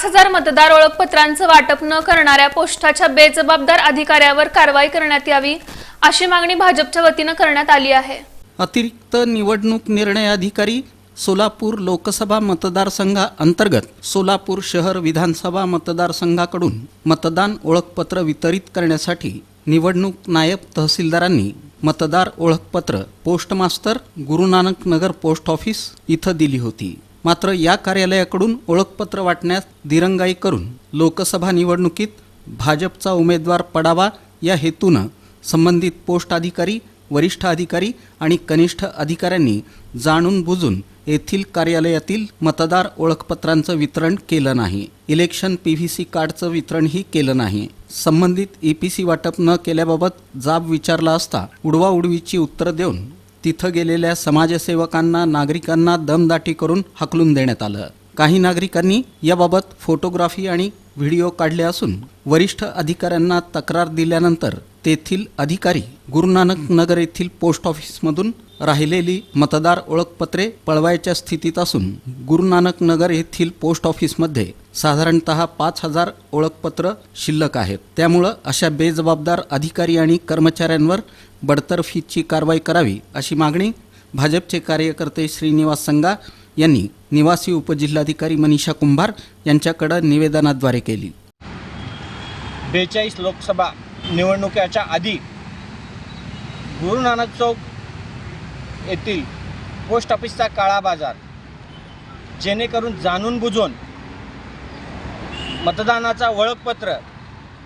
पाच हजार मतदार ओळखपत्रांचं वाटप न करणाऱ्या पोस्टाच्या बेजबाबदार अधिकाऱ्यावर कारवाई करण्यात यावी अशी मागणी भाजपच्या वतीनं करण्यात आली आहे. अतिरिक्त निवडणूक निर्णय अधिकारी सोलापूर लोकसभा मतदारसंघाअंतर्गत सोलापूर शहर विधानसभा मतदारसंघाकडून मतदान ओळखपत्र वितरित करण्यासाठी निवडणूक नायब तहसीलदारांनी मतदार ओळखपत्र postmaster Guru Nanak Nagar post office इथं दिली होती. मात्र या कार्यालयाकडून ओळखपत्र वाटण्यास दिरंगाई करून लोकसभा निवडणुकीत भाजपचा उमेदवार पडावा या हेतूनं संबंधित पोस्ट अधिकारी वरिष्ठ अधिकारी आणि कनिष्ठ अधिकाऱ्यांनी जाणून बुजून येथील कार्यालयातील मतदार ओळखपत्रांचं वितरण केलं नाही. इलेक्शन पी व्ही सी कार्डचं वितरणही केलं नाही. संबंधित ई पी सी वाटप न केल्याबाबत जाब विचारला असता उडवाउडवीची उत्तरं देऊन तिथं गेलेल्या समाजसेवकांना नागरिकांना दमदाटी करून हकलून देण्यात आलं. काही नागरिकांनी याबाबत फोटोग्राफी आणि व्हिडिओ काढले असून वरिष्ठ अधिकाऱ्यांना तक्रार दिल्यानंतर तेथील अधिकारी गुरुनानक नगर येथील पोस्ट ऑफिसमधून राहिलेली मतदार ओळखपत्रे पळवायच्या स्थितीत असून गुरुनानक नगर येथील पोस्ट ऑफिसमध्ये साधारणत पाच हजार ओळखपत्र शिल्लक आहेत. त्यामुळं अशा बेजबाबदार अधिकारी आणि कर्मचाऱ्यांवर बडतर्फीची कारवाई करावी अशी मागणी भाजपचे कार्यकर्ते श्रीनिवास संगा यांनी निवासी उपजिल्हाधिकारी मनीषा कुंभार यांच्याकडे निवेदनाद्वारे केली. बेचाळीस लोकसभा निवडणुकीच्या आधी गुरु नानक चौक येथील पोस्ट ऑफिसचा काळा बाजार. जेणेकरून जाणून बुजून मतदानाचा ओळखपत्र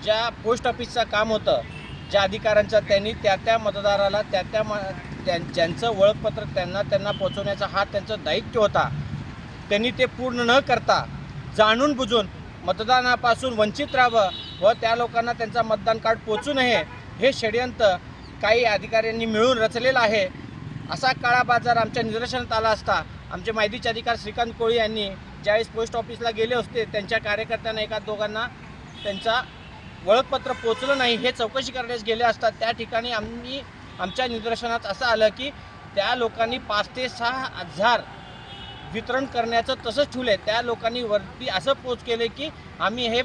ज्या पोस्ट ऑफिसचं काम होतं ज्या अधिकाऱ्यांचं त्यांनी त्या त्या मतदाराला त्या त्या म त्यां ज्यांचं ओळखपत्र त्यांना त्यांना पोचवण्याचा हा त्यांचं दायित्व होता. त्यांनी ते पूर्ण न करता जाणून बुजून मतदानापासून वंचित राहावं व त्या लोकांना त्यांचा मतदान कार्ड पोचू नये हे षडयंत्र काही अधिकाऱ्यांनी मिळून रचलेलं आहे. असा काळा बाजार आमच्या निदर्शनात आला असता आमचे माहितीचे अधिकार श्रीकांत कोळी यांनी ज्यावेळेस पोस्ट ऑफिसला गेले असते त्यांच्या कार्यकर्त्यांना एका दोघांना त्यांचा ओळखपत्र पोचलं नाही हे चौकशी करण्यास गेले असतात त्या ठिकाणी आम्ही आमच्या निदर्शनात असं आलं की त्या लोकांनी पाच ते सहा हजार वितरण करण्याचं तसंच ठेवलं त्या लोकांनी वरती असं पोच केलं की आम्ही हे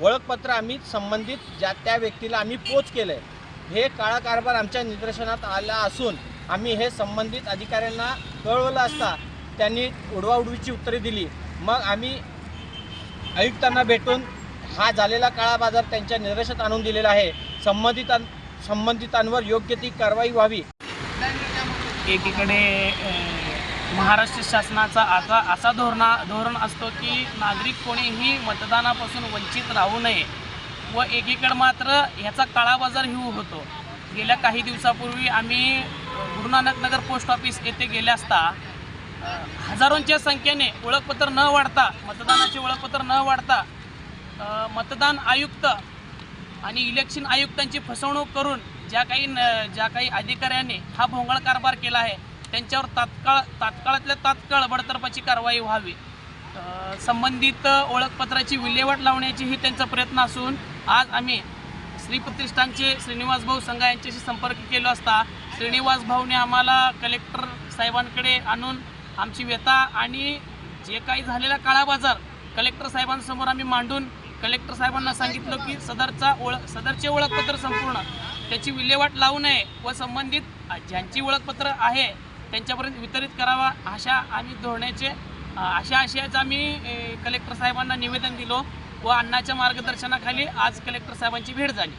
ओळखपत्र आम्ही संबंधित ज्या त्या व्यक्तीला आम्ही पोच केलं आहे हे काळा कारभार आमच्या निदर्शनात आला असून आम्ही हे संबंधित अधिकाऱ्यांना कळवलं असता त्यांनी उडवाउडवीची उत्तरे दिली. मग आम्ही आयुक्तांना भेटून हा झालेला काळा बाजार त्यांच्या निदर्शनात आणून दिलेला आहे. संबंधितां संबंधितांवर योग्य ती कारवाई व्हावी. एकीकडे महाराष्ट्र शासनाचा आता असा धोरणा धोरण असतो की नागरिक कोणीही मतदानापासून वंचित राहू नये व एकीकडे मात्र ह्याचा काळाबाजार ही होतो. गेल्या काही दिवसापूर्वी आम्ही गुरुनानक नगर पोस्ट ऑफिस येथे गेले असता हजारोंच्या संख्येने ओळखपत्र न वाढता मतदानाचे ओळखपत्र न वाढता मतदान आयुक्त आणि इलेक्शन आयुक्तांची फसवणूक करून ज्या काही न- ज्या काही अधिकाऱ्यांनी हा भोंगळ कारभार केला आहे त्यांच्यावर तात्काळ तात्काळातल्या तात्काळ बडतर्फाची कारवाई व्हावी. संबंधित ओळखपत्राची विल्हेवाट लावण्याचीही त्यांचा प्रयत्न असून आज आम्ही श्री प्रतिष्ठानचे श्रीनिवास भाऊ संघा यांच्याशी संपर्क केलो असता श्रीनिवास भाऊने आम्हाला कलेक्टर साहेबांकडे आणून आमची व्यथा आणि जे काही झालेला काळा बाजार कलेक्टर साहेबांसमोर आम्ही मांडून कलेक्टर साहेबांना सांगितलं की सदरचा ओळख सदरचे ओळखपत्र संपूर्ण त्याची विल्हेवाट लावू नये व संबंधित ज्यांची ओळखपत्र आहे त्यांच्यापर्यंत वितरित करावा अशा आम्ही धोरणाचे अशा आशयाचं आम्ही कलेक्टर साहेबांना निवेदन दिलो व अण्णाच्या मार्गदर्शनाखाली आज कलेक्टर साहेबांची भेट झाली.